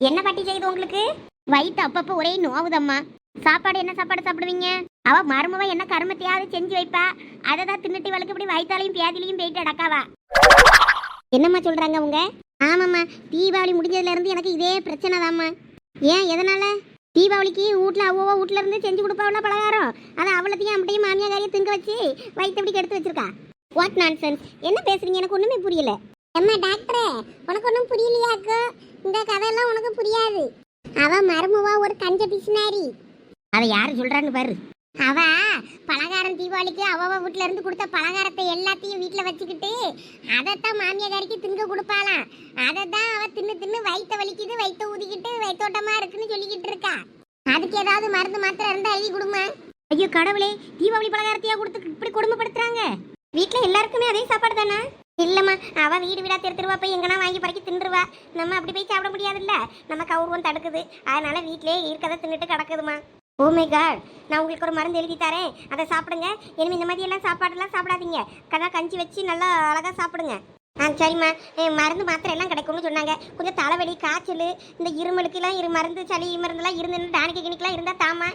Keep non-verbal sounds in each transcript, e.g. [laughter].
என்ன பாட்டி செய்யுது உங்களுக்கு? வயிற்று அப்பப்போ ஒரே நோவுதம்மா. சாப்பாடு என்ன சாப்பாடு சாப்பிடுவீங்க? அவ மருமவ என்ன கருமத்தையாவது செஞ்சு வைப்பா. அதை தான் தின்னுட்டு இவளுக்கு இப்படி வயிற்றாலையும் பியாதிலையும் போயிட்டு அடக்காவா என்னம்மா சொல்றாங்க உங்க ஆமாம்மா தீபாவளி முடிஞ்சதுல இருந்து எனக்கு இதே பிரச்சனை தாம்மா ஏன் எதனால? தீபாவளிக்கு வீட்ல அவ்வளோ வீட்ல இருந்து செஞ்சு கொடுப்பாவில் பலகாரம்? அதை அவ்வளோத்தையும் அப்படியே மாமியா காரியை திங்க வச்சு வயிற்று இப்படி கெடுத்து வச்சிருக்கா? வாட் நான்சென்ஸ் என்ன பேசுறீங்க? எனக்கு ஒண்ணுமே புரியல. அம்மா டாக்டரே உனக்கு ஒன்றும் புரியலையாக்கோ இந்த கதை உனக்கு புரியாது. அவ மருமவா ஒரு கஞ்ச பிசினாரி. அதை யாரு சொல்றான்னு பாரு. அவ பலகாரம் தீபாவளிக்கு அவ வீட்ல இருந்து கொடுத்த பலகாரத்தை எல்லாத்தையும் வீட்ல வச்சுக்கிட்டு அதைத்தான் மாமியாரிக்கு திங்க கொடுப்பாளாம். அதைத்தான் அவ தின்னு தின்னு வயித்த வலிக்குது வயித்த ஊதிக்கிட்டு வயித்தோட்டமா இருக்குன்னு சொல்லிக்கிட்டு இருக்கா. அதுக்கு ஏதாவது மருந்து மாத்திரை இருந்தா எழுதி கொடுமா. ஐயோ கடவுளே தீபாவளி பலகாரத்தையா கொடுத்து இப்படி குடும்பப்படுத்துறாங்க வீட்ல எல்லாருக்குமே அதே சாப்பாடு தானே? இல்லைம்மா அவள் வீடு வீடாக தெரு போய் எங்கன்னா வாங்கி பறக்கி தின்றுவா. நம்ம அப்படி போய் சாப்பிட முடியாதுல்ல? நம்ம கௌரவம் தடுக்குது. அதனால வீட்டிலே இருக்கதை தின்னுட்டு கிடக்குதுமா ஓ oh மை காட் நான் உங்களுக்கு ஒரு மருந்து எழுதி தரேன். அதை சாப்பிடுங்க. இனிமேல் இந்த மாதிரி எல்லாம் சாப்பாடெல்லாம் சாப்பிடாதீங்க. கடை கஞ்சி வச்சு நல்லா அழகாக சாப்பிடுங்க. ஆ சரிம்மா. மருந்து மாத்திரை எல்லாம் கிடைக்கும்னு சொன்னாங்க. கொஞ்சம் தலைவலி காய்ச்சல் இந்த இருமலுக்குலாம் இரு மருந்து சளி மருந்துலாம் இருந்து டானிக்கு கிணிக்கெலாம் இருந்தால் தாமா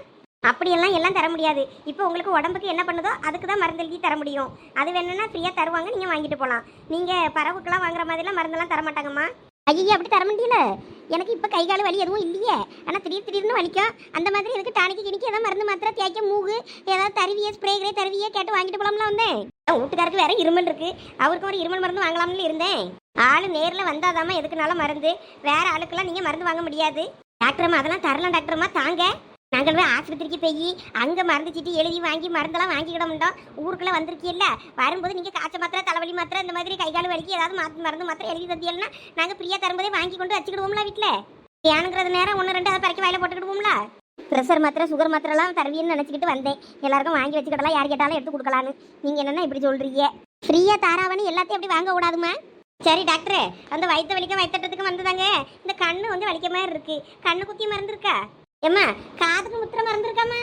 அப்படியெல்லாம் எல்லாம் தர முடியாது. இப்போ உங்களுக்கு உடம்புக்கு என்ன பண்ணுதோ அதுக்கு தான் மருந்து எழுதி தர முடியும். அது வேணும்னா ஃப்ரீயாக தருவாங்க நீங்கள் வாங்கிட்டு போகலாம் நீங்கள் பறவுக்கெல்லாம் வாங்குற மாதிரிலாம் மருந்தெல்லாம் தர மாட்டாங்கம்மா. ஐயா அப்படி தர முடியல. எனக்கு இப்போ கை கால் வலி எதுவும் இல்லையே. ஆனால் திடீர் திடீர்னு வலிக்கும். அந்த மாதிரி எனக்கு டானிக்கு கிணிக்கு ஏதாவது மருந்து மாத்திரை தேய்க்க மூகு ஏதாவது தருவியே ஸ்ப்ரே கிரே தருவியே கேட்டு வாங்கிட்டு போலாம்ல வந்தேன் வீட்டுக்காருக்கு வேற இருமல் இருக்கு. அவருக்கு ஒரு இருமல் மருந்து வாங்கலாம்னு இருந்தேன். ஆளு நேரில் வந்தாதாம்மா எதுக்குனாலும் மருந்து. வேற ஆளுக்கெல்லாம் நீங்கள் மருந்து வாங்க முடியாது. டாக்டர்மா அதெல்லாம் தரலாம் டாக்டர்மா தாங்க. நாங்கள் போய் ஆஸ்பத்திரிக்கு போய் அங்கே மருந்து சீட்டு எழுதி வாங்கி மருந்தெல்லாம் வாங்கிக்கிட மாட்டோம். ஊருக்குள்ளே வந்திருக்கீல்ல? வரும்போது நீங்கள் காய்ச்ச மாத்திரை தலைவலி மாத்திரை இந்த மாதிரி கை கால் வலிக்கு ஏதாவது மாத்து மருந்து மாத்திரை எழுதி தந்தியல்னா நாங்கள் ஃப்ரீயாக தரும்போதே வாங்கி கொண்டு வச்சுக்கிடுவோம்ல வீட்டில் ஏனுங்கிறது நேரம் ஒன்று ரெண்டு அதை பறக்கி வாயில போட்டுக்கிடுவோம்ல? ப்ரெஷர் மாத்திரை சுகர் மாத்திரைலாம் தருவீன்னு நினச்சிக்கிட்டு வந்தேன். எல்லாருக்கும் வாங்கி வச்சுக்கிடலாம் யார் கேட்டாலும் எடுத்து கொடுக்கலான்னு. நீங்கள் என்னென்ன இப்படி சொல்கிறீங்க ஃப்ரீயாக தாராவன்னு எல்லாத்தையும் அப்படி வாங்க கூடாதுமா? சரி டாக்டர் அந்த வயிற்று வலிக்க வயிற்றத்துக்கு வந்ததாங்க. இந்த கண்ணு வந்து வலிக்க மாதிரி இருக்குது கண்ணு குத்தி மருந்து இருக்கா ஏம்மா காதுக்கு முத்திரை மறந்துருக்காமா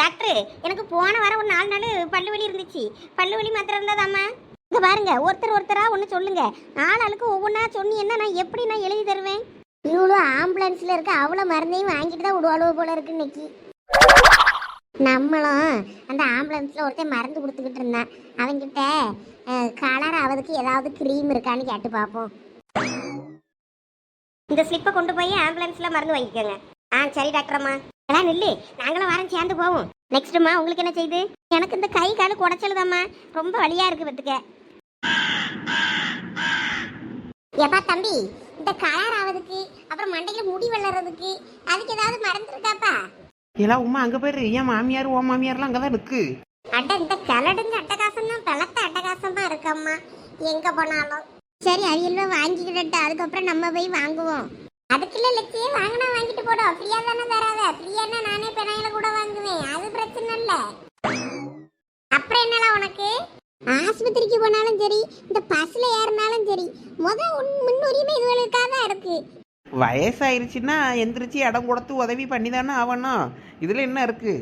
டாக்டரு டாக்டர் எனக்கு போன வாரம் ஒரு நாலு நாள் பல்லு வலி இருந்துச்சு. பல்லு வலி மாத்திரை இருந்ததாம்மா? இங்க பாருங்க ஒருத்தர் ஒருத்தரா ஒன்று சொல்லுங்க. ஆள் ஆளுக்கு ஒவ்வொன்றா சொன்னீங்கன்னா நான் எப்படி நான் எழுதி தருவேன்? இவ்வளோ ஆம்புலன்ஸில் இருக்க அவ்வளோ மருந்தையும் வாங்கிட்டு தான் விடுவாளோ போல இருக்கு இன்னைக்கு. நம்மளும் அந்த ஆம்புலன்ஸில் ஒருத்தன் மருந்து கொடுத்துக்கிட்டு இருந்தான். அவங்கிட்ட கலர் ஆவதுக்கு ஏதாவது க்ரீம் இருக்கான்னு கேட்டு பார்ப்போம். இந்த ஸ்லிப்பை கொண்டு போய் ஆம்புலன்ஸில் மருந்து வாங்கிக்கோங்க. ஆ சரி டாக்டர் அம்மா. எல்லாம் நில்லு. நாங்களும் வாரம் சேர்ந்து போவோம். நெக்ஸ்ட்மா உங்களுக்கு என்ன செய்யுது எனக்கு இந்த கை காலு குடைச்சலுதாம்மா. ரொம்ப வலியா இருக்கு பத்துக்க எப்பா தம்பி இந்த கலர் ஆவதுக்கு அப்புறம் மண்டையில முடி வளர்றதுக்கு அதுக்கு ஏதாவது மருந்து இருக்காப்பா? எல்லாம் உமா அங்க போயிரு. என் மாமியார் ஓ மாமியார்லாம் அங்கதான் இருக்கு. அட இந்த கிளடுங்க அட்டகாசம் தான் பலத்த அட்டகாசமா இருக்கம்மா. எங்க போனாலும். சரி அவியல்வா வாங்கிக்கிட்டு அதுக்கப்புறம் நம்ம போய் வாங்குவோம். அதுக்குள்ள லட்சியே வாங்கினா வாங்கிட்டு போடும் ஃப்ரீயா தானே தராத. ஃப்ரீயானா நானே பிணையில கூட வாங்குவேன். அது பிரச்சனை இல்ல. அப்புறம் என்னடா உனக்கு? ஆஸ்பத்திரிக்கு போனாலும் சரி இந்த பஸ்ல ஏறினாலும் சரி முத உன் முன்னுரிமை இதுகளுக்காக தான் இருக்கு. வயசாயிருச்சுன்னா எந்திரிச்சு இடம் கொடுத்து உதவி பண்ணி தானே ஆகணும். இதுல என்ன இருக்கு?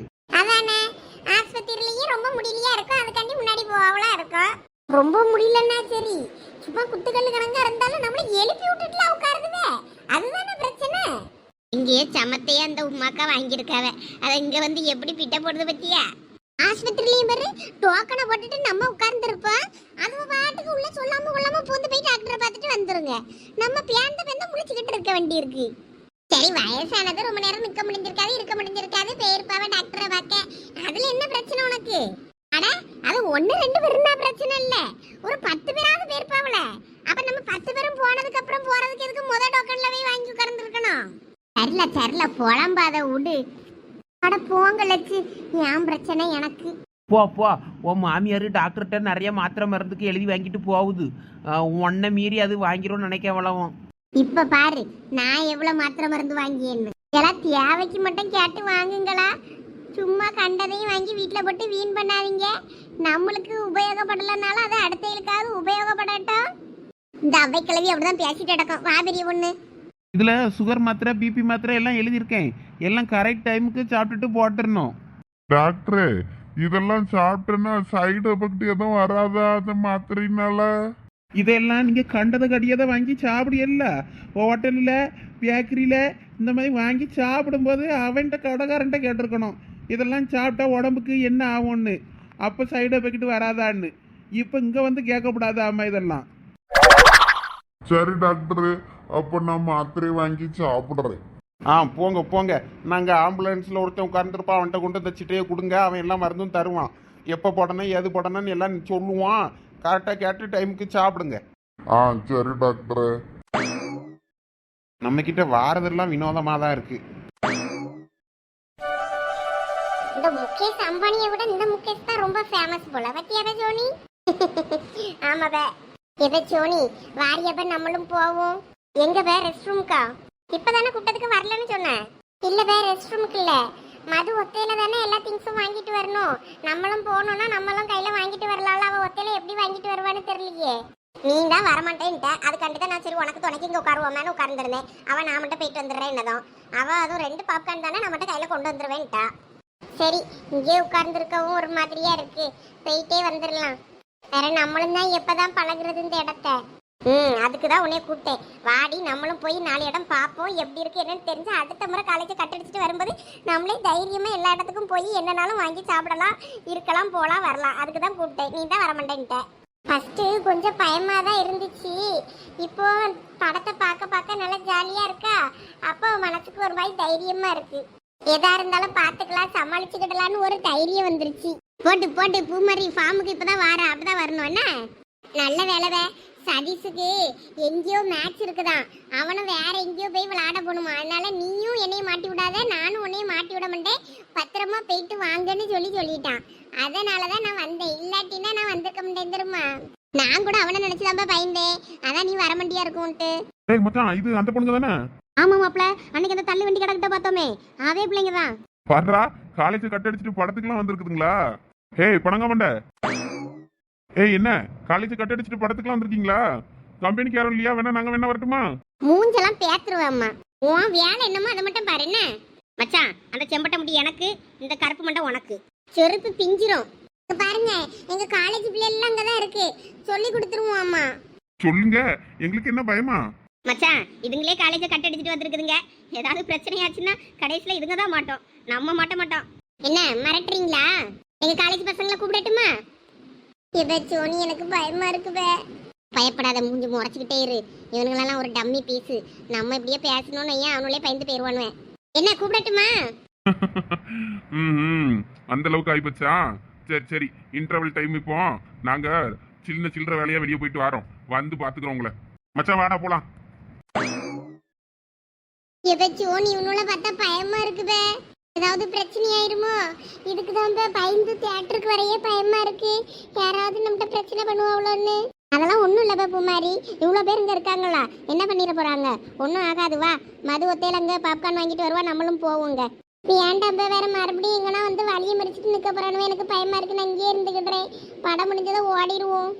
அதானே? ஆஸ்பத்திரிலயே ரொம்ப முடியலையா இருக்கும். அதுக்காண்டி முன்னாடி போவலாம் இருக்கும். ரொம்ப முடியலன்னா சரி. சும்மா குத்துக்கல்லு கணக்கா இருந்தாலும் நம்மள எழுப்பி விட்டுட்டுல உட்காருதுவே. அதுதானே பிரச்சனை. இங்கேயே சமத்தையே அந்த உமாக்கா வாங்கியிருக்காவ. அதை இங்க வந்து எப்படி பிட்ட போடுது பத்தியா? ஆஸ்பத்திரிலயும் பாரு டோக்கனை போட்டுட்டு நம்ம உட்கார்ந்துருப்போம். அது பாட்டுக்கு உள்ள சொல்லாம கொள்ளாம பூந்து போய் டாக்டரை பார்த்துட்டு வந்துருங்க. நம்ம பேந்த பேந்த முழிச்சுக்கிட்டு இருக்க வேண்டியிருக்கு சரி வயசானது ரொம்ப நேரம் நிக்க முடிஞ்சிருக்காது இருக்க முடிஞ்சிருக்காது. பேருப்பாவ டாக்டரை பார்க்க. அதுல என்ன பிரச்சனை உனக்கு? அட அது ஒண்ணு ரெண்டு பேர் இருந்தா பிரச்சனை இல்ல. ஒரு பத்து பேராவது பேருப்பாவல அப்ப நம்ம பத்து பேரும் போனதுக்கு அப்புறம் போறதுக்கு எதுக்கு முத டோக்கன்ல போய் வாங்கி உட்கார்ந்துருக்கணும்? சரில சரில புலம்பாத விடு அட போங்க லட்சு. என் பிரச்சனை எனக்கு? போ போ. உன் மாமியார் டாக்டர்கிட்ட நிறைய மாத்திரை மருந்துக்கு எழுதி வாங்கிட்டு போகுது. உன்னை மீறி அது வாங்கிரும் நினைக்க அவ்வளவும் இப்ப பாரு நான் எவ்வளவு மாத்திரை மருந்து வாங்கியேன்னு. எல்லாம் தேவைக்கு மட்டும் கேட்டு வாங்குங்களா? சும்மா கண்டதையும் வாங்கி வீட்டில் போட்டு வீண் பண்ணாதீங்க. நம்மளுக்கு உபயோகப்படலைனாலும் அது அடுத்தவங்களுக்காவது உபயோகப்படட்டும். இந்த அவை கிழவி அப்படிதான் பேசிட்டு கிடக்கும். வா பெரிய பொண்ணு. இதுல சுகர் மாத்திரை பிபி மாத்திரை எல்லாம் எழுதியிருக்கேன். எல்லாம் கரெக்ட் டைமுக்கு சாப்பிட்டுட்டு போட்டுறணும். டாக்டர் இதெல்லாம் சாப்பிட்டேன்னா சைடு எஃபெக்ட் எதுவும் வராதா அந்த மாத்திரைனால இதெல்லாம் நீங்க கண்டதை கடியதை வாங்கி சாப்பிடியல்ல. ஹோட்டல்ல பேக்கரியில இந்த மாதிரி வாங்கி சாப்பிடும்போது அவன்கிட்ட கடைக்காரன்ட்ட கேட்டிருக்கணும். இதெல்லாம் சாப்பிட்டா உடம்புக்கு என்ன ஆகும்னு? அப்போ சைடு எஃபெக்ட் வராதான்னு. இப்போ இங்கே வந்து கேட்கக்கூடாது அம்மா இதெல்லாம். சரி டாக்டர் அப்போ நான் மாத்திரை வாங்கி சாப்பிட்றேன். ஆ போங்க போங்க. நாங்கள் ஆம்புலன்ஸில் ஒருத்தன் உட்காந்துருப்பான் அவன்கிட்ட கொண்டு தச்சுட்டே கொடுங்க. அவன் எல்லாம் மருந்தும் தருவான். எப்போ போடணும் எது போடணும்னு எல்லாம் சொல்லுவான். கரெக்டாக கேட்டு டைமுக்கு சாப்பிடுங்க. ஆ சரி டாக்டர் நம்மக்கிட்ட வாரதெல்லாம் வினோதமாக தான் இருக்குது இந்த முகேஷ் அம்பானியை விட இந்த முகேஷ் தான் ரொம்ப ஃபேமஸ் போல. பத்தியாவே ஜோனி? [laughs] ஆமாவே எபே சோனி வாரியப்ப நம்மளும் போவோம். எங்க வே ரெஸ்ட் ரூம்க்கா இப்பதானே கூட்டத்துக்கு வரலன்னு சொன்னேன் இல்ல வே ரெஸ்ட் ரூமுக்கு இல்ல. மது ஒத்தையில தானே எல்லா திங்ஸும் வாங்கிட்டு வரணும். நம்மளும் போகணும்னா நம்மளும் கையில வாங்கிட்டு வரலாம்ல. அவ ஒத்தையில எப்படி வாங்கிட்டு வருவான்னு தெரியலையே. நீ தான் வரமாட்டேன்ட்ட அதுக்காண்டி தான் நான் சரி உனக்கு துணைக்கு இங்கே உட்காருவோமேனு உட்கார்ந்துருந்தேன். அவன் நான் மட்டும் போயிட்டு வந்துடுறேன் என்னதான். அவள் அதுவும் ரெண்டு பாப்கார்ன் தானே நான் மட்டும் கையில கொண்டு வந்துருவேன்ட்டா. சரி இங்கே உட்கார்ந்துருக்கவும் ஒரு மாதிரியா இருக்கு. போயிட்டே வந்துடலாம் வேற நம்மளும் தான் எப்பதான் பழகுறது இந்த இடத்த. ம் அதுக்கு தான் உன்னே கூப்பிட்டேன். வாடி நம்மளும் போய் நாலு இடம் பார்ப்போம். எப்படி இருக்கு என்னன்னு தெரிஞ்சு அடுத்த முறை காலேஜ் கட்டடிச்சிட்டு வரும்போது நம்மளே தைரியமா எல்லா இடத்துக்கும் போய் என்னனாலும் வாங்கி சாப்பிடலாம் இருக்கலாம் போகலாம் வரலாம். அதுக்கு தான் கூப்பிட்டேன். நீ தான் வரமாட்டேன்ட்ட. ஃபஸ்ட்டு கொஞ்சம் பயமா தான் இருந்துச்சு. இப்போ படத்தை பார்க்க பார்க்க நல்லா ஜாலியா இருக்கா? அப்போ மனசுக்கு ஒரு மாதிரி தைரியமா இருக்கு. எதா இருந்தாலும் பாத்துக்கலாம் சமாளிச்சுக்கிடலான்னு ஒரு தைரியம் வந்துருச்சு. போட்டு போட்டு பூமரி ஃபார்முக்கு இப்பதான் வார அப்பதான் வரணும் என்ன? நல்ல வேலைவே சதீஷுக்கு எங்கேயோ மேட்ச் இருக்குதான். அவனும் வேற எங்கேயோ போய் விளையாட போகணுமா? அதனால நீயும் என்னையும் மாட்டி விடாத நானும் உன்னையும் மாட்டி விட மாட்டேன். பத்திரமா போயிட்டு வாங்கன்னு சொல்லி சொல்லிட்டான். அதனாலதான் நான் வந்தேன். இல்லாட்டினா நான் வந்திருக்க மாட்டேன் தெரியுமா? நான் கூட அவனை நினைச்சுதான் பயந்தேன். அதான் நீ வர மாட்டியா இருக்கும்ட்டு மச்சான் இது அந்த பொண்ணு தானே ஆமா மாப்ள அன்னைக்கு அந்த தள்ளு வண்டி கிடக்கிட்ட பார்த்தோமே. அதே பிள்ளைங்க தான். பாடுறா காலேஜ் கட் அடிச்சுட்டு படத்துக்குலாம் வந்திருக்குதுங்களா? ஏய் பணங்க மண்ட. ஏய் என்ன? காலேஜ் கட் அடிச்சுட்டு படத்துக்குலாம் வந்திருக்கீங்களா? கம்பெனிக்கு யாரும் இல்லையா? வேணா நாங்க வேணா வரட்டுமா? மூஞ்செல்லாம் பேத்துருவேம்மா உன் வேலை என்னமோ அதை மட்டும் பாரு என்ன? மச்சான் அந்த செம்பட்டை முடி எனக்கு இந்த கருப்பு மண்டை உனக்கு. செருப்பு பிஞ்சிரும். பாருங்க எங்க காலேஜ் பிள்ளை எல்லாம் அங்கதான் இருக்கு. சொல்லி கொடுத்துருவோம் அம்மா. சொல்லுங்க. எங்களுக்கு என்ன பயமா? மச்சான் இதுங்களே காலேஜை கட் அடிச்சுட்டு வந்திருக்குதுங்க. ஏதாவது பிரச்சனையாச்சுன்னா கடைசியில இதுங்க தான் மாட்டோம். நம்ம மாட்ட மாட்டோம். என்ன மிரட்டுறீங்களா? எங்க காலேஜ் பசங்களை கூப்பிடட்டுமா? இவ சோனி எனக்கு பயமா இருக்குவே பயப்படாத மூஞ்சி முறைச்சிக்கிட்டே இரு. இவனுங்களெல்லாம் ஒரு டம்மி பீஸு நம்ம இப்படியே பேசணும்னு ஏன் அவனுங்களே பயந்து போயிருவானுவேன் என்ன கூப்பிடட்டுமா? [laughs] ம் அந்த அளவுக்கு ஆயிப்போச்சா? சரி சரி. இன்டர்வல் டைம் இப்போ. நாங்க சின்ன சில்லற வேலையா வெளியே போயிட்டு வரோம். வந்து பாத்துக்கிறோம் உங்களை. மச்சான் வாடா போலாம். எதாச்சும் நீ உன்னோட பார்த்தா பயமா இருக்குவே ஏதாவது பிரச்சனை ஆயிருமோ இதுக்கு தான் பயந்து தியேட்டருக்கு வரையே பயமா இருக்கு. யாராவது நம்மகிட்ட பிரச்சனை பண்ணுவாங்களோன்னு அதெல்லாம் ஒன்றும் இல்லை பூமாரி. இவ்வளோ பேர் இங்கே இருக்காங்களா? என்ன பண்ணிட போகிறாங்க ஒன்றும் ஆகாது வா. மது ஒத்தையில் அங்கே பாப்கார்ன் வாங்கிட்டு வருவா நம்மளும் போவோங்க. இப்போ ஏன்டா வேற மறுபடியும் எங்கன்னா வந்து வழியை மறிச்சிட்டு நிற்க போறானு எனக்கு பயமா இருக்கு நான் இங்கேயே இருந்துக்கிடுறேன் படம் முடிஞ்சதை ஓடிடுவோம்.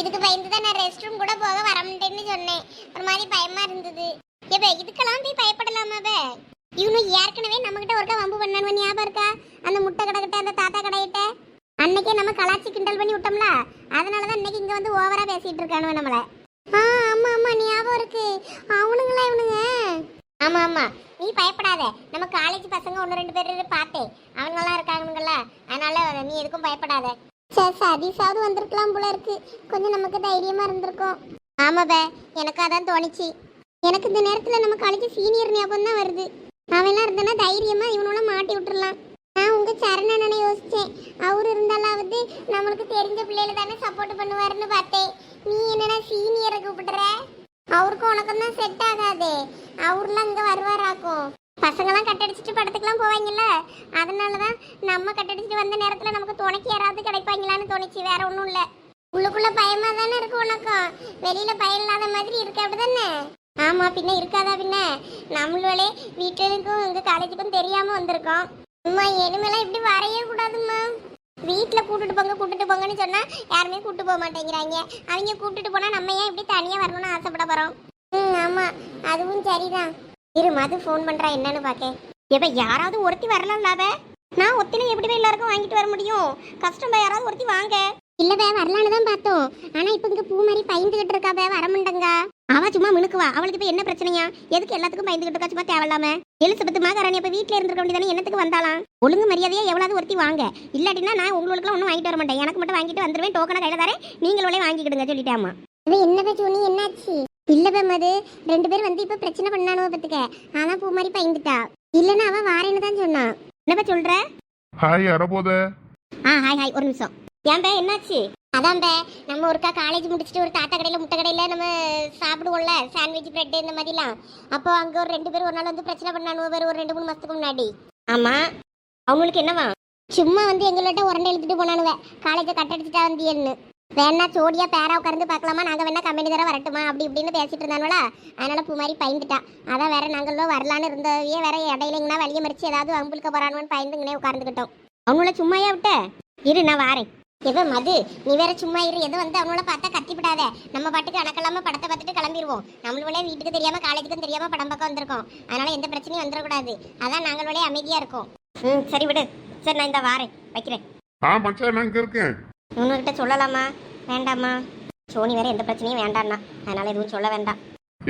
இதுக்கு பயந்து தான் நான் ரெஸ்ட் ரூம் கூட போக வர மாட்டேன்னு சொன்னேன். ஒரு மாதிரி பயமா இருந்தது. ஏபே இதுக்கெல்லாம் போய் பயப்படலாமாவே இவனு ஏற்கனவே நம்மகிட்ட ஒருக்கா வம்பு பண்ணானு ஞாபகம் இருக்கா? அந்த முட்டை கடைக்கிட்ட அந்த தாத்தா கடையிட்ட? அன்னைக்கே நம்ம கலாச்சி கிண்டல் பண்ணி விட்டோம்ல? அதனாலதான் இன்னைக்கு இங்க வந்து ஓவரா பேசிட்டு இருக்கானுவ நம்மள. ஆ ஆமா ஆமா ஞாபகம் இருக்கு. அவனுங்களா இவனுங்க? ஆமா ஆமா. நீ பயப்படாத. நம்ம காலேஜ் பசங்க ஒன்று ரெண்டு பேர் பார்த்தேன் அவங்கெல்லாம் இருக்காங்கல்ல அதனால நீ எதுக்கும் பயப்படாத. சரி சதீஷாவது வந்திருக்கலாம் போல இருக்கு. கொஞ்சம் நமக்கு தைரியமா இருந்திருக்கும். ஆமாப்ப எனக்கு அதான் தோணுச்சு. எனக்கு இந்த நேரத்தில் நம்ம காலேஜ் சீனியர் ஞாபகம் தான் வருது. அவன்லாம் இருந்தனா தைரியமா இவனோட மாட்டி விட்டுறலாம். நான் உங்க சரணனை யோசிச்சேன். அவர் இருந்தாலாவது நம்மளுக்கு தெரிஞ்ச பிள்ளைல தானே சப்போர்ட் பண்ணுவாருன்னு பார்த்தேன். நீ என்னடா சீனியரை கூப்பிடுற? அவருக்கும் உனக்கும் தான் செட் ஆகாதே. அவர்லாம் இங்க வருவாராக்கும். பசங்கெல்லாம் கட்டடிச்சிட்டு படத்துக்குலாம் போவாங்கல்ல? அதனால தான் நம்ம கட்டடிச்சிட்டு வந்த நேரத்தில் நமக்கு துணைக்கு யாராவது கிடைப்பாங்களான்னு தோணுச்சு. வேற ஒன்றும் இல்லை. உள்ளுக்குள்ள பயமா தானே இருக்கும் உனக்கும். வெளியில பயம் இல்லாத மாதிரி இருக்கு. அப்படிதானே? ஆமா பின்ன இருக்காதா பின்ன? நம்மளே வீட்டுக்கும் எங்க காலேஜுக்கும் தெரியாம வந்திருக்கோம். அம்மா இனிமேலாம் இப்படி வரையே கூடாதும்மா. வீட்டில் கூட்டுட்டு போங்க கூட்டுட்டு போங்கன்னு சொன்னா யாருமே கூட்டு போக மாட்டேங்கிறாங்க. அவங்க கூட்டுட்டு போனா நம்ம ஏன் இப்படி தனியா வரணும்னு ஆசைப்பட போறோம்? ம் ஆமா அதுவும் சரிதான். இரு மது ஃபோன் பண்றா என்னன்னு பாக்க. எப்ப யாராவது ஒருத்தி வரலாம்லாவே நான் ஒத்தினை எப்படி போய் எல்லாருக்கும் வாங்கிட்டு வர முடியும்? கஸ்டமர் யாராவது ஒருத்தி வாங்க. இல்லவே வரலான்னு தான் பார்த்தோம். ஆனா இப்ப இங்க பூ மாதிரி பயந்துகிட்டு இருக்கா வர மாட்டேங்கா. அவ சும்மா மினுக்குவா. அவளுக்கு இப்ப என்ன பிரச்சனையா? எதுக்கு எல்லாத்துக்கும் பயந்துகிட்டு இருக்கா? சும்மா தேவையில்லாம. எலிசபெத் மகாராணி இப்ப வீட்ல இருந்திருக்க வேண்டியதானே? என்னத்துக்கு வந்தாலாம் ஒழுங்கு மரியாதையா எவ்வளவு ஒருத்தி வாங்க. இல்லாட்டினா நான் உங்களுக்கு ஒன்றும் வாங்கிட்டு வர மாட்டேன். எனக்கு மட்டும் வாங்கிட்டு வந்துருவேன். டோக்கனை கையில தரேன். நீங்களே வாங்கிக்கிடுங்க சொல்லிட்டாமா. இது என்ன சோனி என்னாச்சு? இல்ல மது ரெண்டு பேரும் வந்து இப்ப பிரச்சனை பண்ணானோ பத்துக்க. ஆனா பூ மாதிரி பயந்துட்டா. இல்லன்னா அவ வாரேன்னு தான் சொன்னான் என்னப்பா சொல்ற? ஹாய் அரபோத ஆ ஹாய் ஹாய். ஒரு நிமிஷம். ஏன் பே என்னாச்சு? அதான் பே நம்ம ஒருக்கா காலேஜ் முடிச்சுட்டு ஒரு தாத்தா கடையில் முட்டை கடையில் நம்ம சாப்பிடுவோம்ல சாண்ட்விச் பிரெட் இந்த மாதிரிலாம். அப்போ அங்கே ஒரு ரெண்டு பேர் ஒரு நாள் வந்து பிரச்சனை பண்ணானு வேறு ஒரு ரெண்டு மூணு மாதத்துக்கு முன்னாடி. ஆமாம் அவங்களுக்கு என்னவா? சும்மா வந்து எங்கள்கிட்ட உரண்டை எழுத்துட்டு போனானுவ. காலேஜை கட்டடிச்சிட்டா வந்தியன்னு வேணா ஜோடியா பேரா உட்கார்ந்து பார்க்கலாமா? நாங்கள் வேணா கம்பெனி தர வரட்டுமா? அப்படி இப்படின்னு பேசிட்டு இருந்தானுவலா அதனால பூ மாதிரி பயந்துட்டா. அதான் வேற நாங்களும் வரலான்னு இருந்தவையே வேற இடையிலங்கன்னா வழிய மறிச்சு ஏதாவது அம்புலுக்க போறானுன்னு பயந்துங்கனே உட்கார்ந்துக்கிட்டோம் அவங்கள சும்மாயா விட்ட? இரு நான் வாரேன். எவ மது? நீ வேற சும்மா இரு. எது வந்து அவனோட பார்த்தா கத்திவிடாத நம்ம பாட்டுக்கு அணக்கலாம படத்தை பார்த்துட்டு கிளம்பிடுவோம் நம்மளே வீட்டுக்கு தெரியாம காலேஜுக்கும் தெரியாம படம் பக்கம் வந்திருக்கோம். அதனால எந்த பிரச்சனையும் வந்துடக்கூடாது. அதான் நாங்களே அமைதியா இருக்கோம். ம் சரி விடு. சரி நான் இந்த வாரேன். வைக்கிறேன். ஆ மச்சான் நான் இங்க இருக்கேன். உன்கிட்ட சொல்லலாமா? வேண்டாமா? சோனி வேற எந்த பிரச்சனையும் வேண்டாம்னா அதனால எதுவும் சொல்ல வேண்டாம்.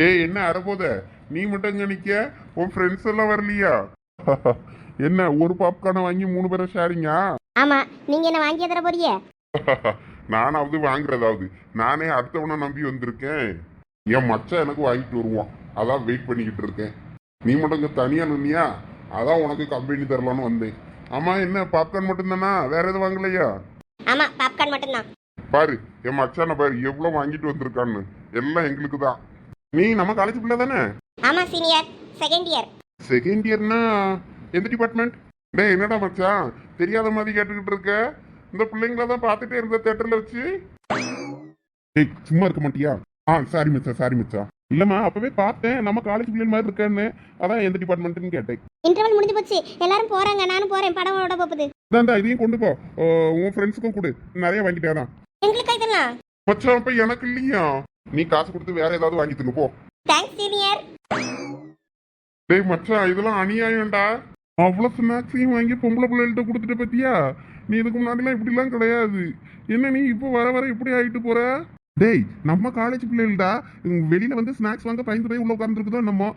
ஏய் என்ன அரபோத நீ மட்டும் இங்க நிக்க. உன் ஃப்ரெண்ட்ஸ் எல்லாம் வரலையா? [laughs] என்ன ஒரு பாப்கார்னை வாங்கி மூணு பேரும் ஷேரிங்கா ஆமா நீங்க என்ன வாங்கி தர போறிய [laughs] நானாவது வாங்குறதாவது. நானே அடுத்தவனை நம்பி வந்திருக்கேன். என் மச்சான் எனக்கு வாங்கிட்டு வருவான். அதான் வெயிட் பண்ணிக்கிட்டு இருக்கேன். நீ மட்டும் இங்க தனியா நின்னியா? அதான் உனக்கு கம்பெனி தரலான்னு வந்தேன். ஆமா என்ன பாப்கார்ன் மட்டும்தானா? வேற எதுவும் வாங்கலையா? ஆமா பாப்கார்ன் மட்டும்தான். பாரு என் மச்சானை பாரு எவ்வளவு வாங்கிட்டு வந்திருக்கான்னு. எல்லாம் எங்களுக்கு தான். நீ நம்ம காலேஜ் பிள்ளை தானே? ஆமா சீனியர் செகண்ட் இயர் செகண்ட் இயர்னா எந்த டிபார்ட்மெண்ட் டேய் என்னடா மச்சான்? தெரியாத மாதிரி கேட்டுக்கிட்டு இருக்க? இந்த பிள்ளைங்கள தான் பார்த்துட்டே இருந்த தேட்டர்ல வச்சு? டேய் சும்மா இருக்க மாட்டியா? ஆ சாரி மச்சான் சாரி மச்சான். இல்லம்மா அப்பவே பார்த்தேன். நம்ம காலேஜ் பிள்ளை மாதிரி இருக்கேன்னு. அதான் எந்த டிபார்ட்மெண்ட்னு கேட்டேன். இன்டர்வல் முடிஞ்சு போச்சு. எல்லாரும் போறாங்க. நானும் போறேன். படம் ஓட போகுது. இந்தாண்டா இதையும் கொண்டு போ. ஓ, உன் ஃப்ரெண்ட்ஸுக்கும் கொடு. நிறைய வாங்கிட்டேதான் எங்களுக்கு இதெல்லாம் மச்சான் அப்ப எனக்கு இல்லையா? நீ காசு கொடுத்து வேற ஏதாவது வாங்கி தங்க போ. தேங்க்ஸ் சீனியர் டேய் மச்சான் இதெல்லாம் அநியாயம்டா. அவ்வளோ ஸ்நாக்ஸையும் வாங்கி பொம்பளை பிள்ளைகள்ட்ட கொடுத்துட்ட பத்தியா? நீ இதுக்கு முன்னாடிலாம் இப்படிலாம் கிடையாது. என்ன நீ இப்போ வர வர இப்படி ஆயிட்டு போற? டேய் நம்ம காலேஜ் பிள்ளைகள்டா வெளியில் வெளியில வந்து ஸ்நாக்ஸ் வாங்க பயந்து போய் உள்ள உட்காந்துருக்குதோ நம்ம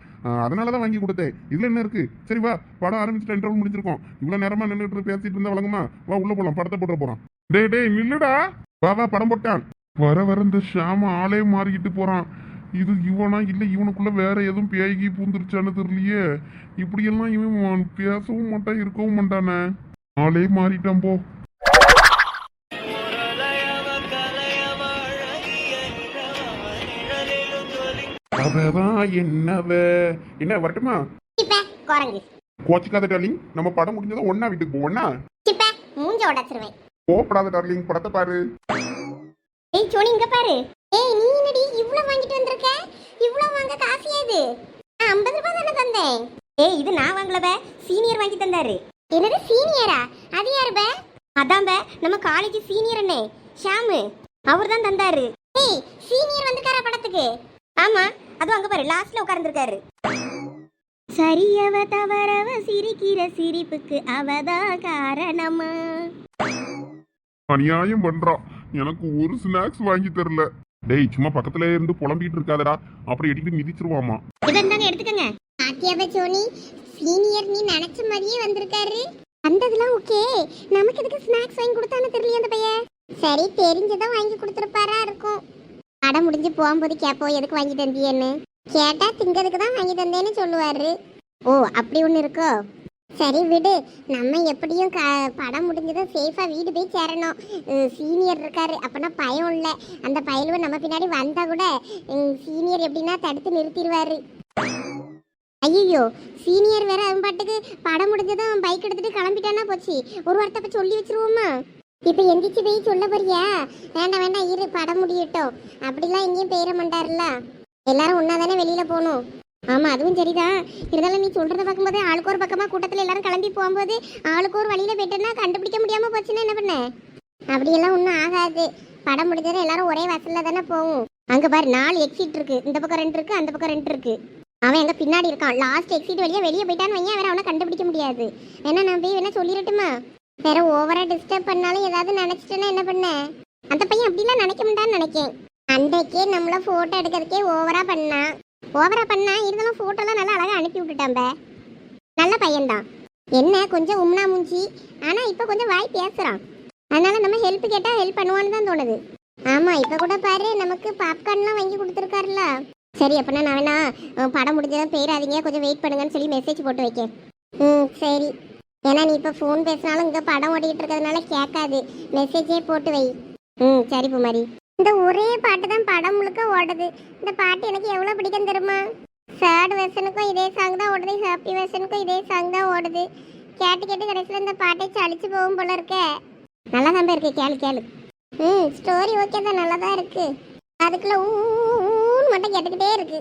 அதனால தான் வாங்கி கொடுத்தேன். இதுல என்ன இருக்கு? சரி வா படம் ஆரம்பிச்சுட்டு இன்டர்வல் முடிஞ்சிருக்கோம். இவ்வளோ நேரமா நின்றுட்டு பேசிட்டு இருந்தா வழங்குமா வா உள்ள போலாம் படத்தை போட்டு போறான் டேய் டேய் நில்லுடா. வா வா படம் போட்டான். வர வர இந்த ஷாம ஆளே மாறிக்கிட்டு போறான். இது இவனா இல்ல இவனுக்குள்ள வேற எதுவும் பேய்கி பூந்துருச்சான்னு தெரியலையே. இப்படியெல்லாம் இவன் பேசவும் மாட்டான் இருக்கவும் மாட்டானே. ஆளே மாறிட்டான் போ. அவதான் என்னவ? என்ன வரட்டுமா? கோச்சிக்காத டார்லிங் நம்ம படம் முடிஞ்சதும் ஒன்னா வீட்டுக்கு போவோம்னா மூஞ்ச உடைச்சிருவேன். டார்லிங் படத்தை பாரு. ஏய் சோனி இங்க பாரு. ஏய் நீ என்னடி இவ்ளோ வாங்கிட்டு வந்திருக்க? இவ்ளோ வாங்க காசு ஏது நான் 50 ரூபாய் தானே தந்தேன். ஏய் இது நான் வாங்கலப சீனியர் வாங்கி தந்தாரு. என்னது சீனியரா அது யாரு பே? அதான் பே. நம்ம காலேஜ் சீனியர் அண்ணே. ஷாமு. அவர் தான் தந்தாரு. ஏய் சீனியர் வந்துக்காரா படத்துக்கு? ஆமா. அதுவும் அங்க பாரு லாஸ்ட்ல உட்கார்ந்துருக்காரு. சரியவ தவறவ சிரிக்கிற சிரிப்புக்கு அவதான் காரணமா? அநியாயம் பண்றா. எனக்கு ஒரு ஸ்நாக்ஸ் வாங்கி தரல. டேய் சும்மா பக்கத்துல இருந்து புலம்பிட்டு இருக்காதடா. அப்புறம் எடிக்கிட்டு மிதிச்சிருவாமா? இதான் எடுத்துக்கங்க. பாத்தியாப சோனி? சீனியர் நீ நினைச்ச மாதிரியே வந்திருக்காரு. வந்ததெல்லாம் ஓகே நமக்கு எதுக்கு ஸ்நாக்ஸ் வாங்கி கொடுத்தானே தெரியல அந்த பையன். சரி தெரிஞ்சதான் வாங்கி கொடுத்துருப்பாரா இருக்கும். படம் முடிஞ்சு போகும்போது கேப்போ எதுக்கு வாங்கி தந்தியன்னு. கேட்டா திங்கிறதுக்கு தான் வாங்கி தந்தேன்னு சொல்லுவாரு. ஓ அப்படி ஒன்று இருக்கோ? சரி விடு. நம்ம எப்படியும் க படம் முடிஞ்சதும் சேஃபாக வீடு போய் சேரணும். சீனியர் இருக்காரு. அப்படின்னா பயம் இல்லை. அந்த பயலுவை நம்ம பின்னாடி வந்தால் கூட சீனியர் எப்படின்னா தடுத்து நிறுத்திடுவாரு. ஐயோ சீனியர் வேற அவன் பாட்டுக்கு படம் முடிஞ்சதும் பைக் எடுத்துட்டு கிளம்பிட்டானா போச்சு. ஒரு வார்த்தை அப்போ சொல்லி வச்சிருவோமா? இப்போ எந்திரிச்சு போய் சொல்ல போறியா? வேண்டாம் வேண்டாம் இரு படம் முடியட்டும். அப்படிலாம் எங்கேயும் பெயர மாட்டார்ல எல்லாரும் ஒன்னா தானே வெளியில போகணும். ஆமாம் அதுவும் சரிதான். இருந்தாலும் நீ சொல்கிறத பார்க்கும்போது ஆளுக்கு ஒரு பக்கமாக கூட்டத்தில் எல்லாரும் கிளம்பி போகும்போது ஆளுக்கு ஒரு வழியில் போயிட்டேன்னா கண்டுபிடிக்க முடியாமல் போச்சுன்னா என்ன பண்ண? அப்படியெல்லாம் ஒன்றும் ஆகாது. படம் முடிஞ்சதும் எல்லாரும் ஒரே வசதியில் தானே போகும் அங்கே பாரு நாலு எக்ஸிட் இருக்குது இந்த பக்கம் ரெண்டு இருக்குது அந்த பக்கம் ரெண்டு இருக்குது அவன் எங்க பின்னாடி இருக்கான். லாஸ்ட் எக்ஸிட் வழியாக வெளியே போயிட்டான்னு வையன் அவரை அவனை கண்டுபிடிக்க முடியாது. ஏன்னா நான் போய் வேணா சொல்லிடட்டுமா? வேற ஓவரா டிஸ்டர்ப் பண்ணாலும் ஏதாவது நினைச்சிட்டேன்னா என்ன பண்ண? அந்த பையன் அப்படிலாம் நினைக்க மாட்டான்னு நினைக்கேன். அன்றைக்கே நம்மள போட்டோ எடுக்கிறதுக்கே ஓவரா பண்ணான். ஓவரா பண்ணா இருந்தாலும் ஃபோட்டோலாம் நல்லா அழகாக அனுப்பி விட்டுட்டாம்ப நல்ல பையன்தான். என்ன கொஞ்சம் உம்னா மூஞ்சி. ஆனால் இப்போ கொஞ்சம் வாய் பேசுகிறான் அதனால நம்ம ஹெல்ப் கேட்டால் ஹெல்ப் பண்ணுவான்னு தான் தோணுது. ஆமாம் இப்போ கூட பாரு நமக்கு பாப்கார்ன்லாம் வாங்கி கொடுத்துருக்காருல்ல. சரி அப்படின்னா நான் வேணா படம் முடிஞ்சதும் போயிடாதீங்க கொஞ்சம் வெயிட் பண்ணுங்கன்னு சொல்லி மெசேஜ் போட்டு வைக்கேன். ம் சரி. ஏன்னா நீ இப்போ ஃபோன் பேசினாலும் இங்கே படம் ஓடிக்கிட்டு இருக்கிறதுனால கேட்காது. மெசேஜே போட்டு வை. ம் சரி குமாரி. இந்த ஒரே பாட்டு தான் படம் முழுக்க ஓடுது. இந்த பாட்டு எனக்கு எவ்வளோ பிடிக்கும் தெரியுமா? சேட் வெர்ஷனுக்கும் இதே சாங் தான் ஓடுது. ஹாப்பி வெர்ஷனுக்கும் இதே சாங் தான் ஓடுது. கேட்டு கேட்டு கடைசியில் இந்த பாட்டை சளிச்சு போகும் போல இருக்கே. நல்லா தான் இருக்கு. கேளு கேளு. ம் ஸ்டோரி ஓகே தான். நல்லா தான் இருக்கு. அதுக்குள்ள ஊன்னு மட்டும் கேட்டுக்கிட்டே இருக்கு.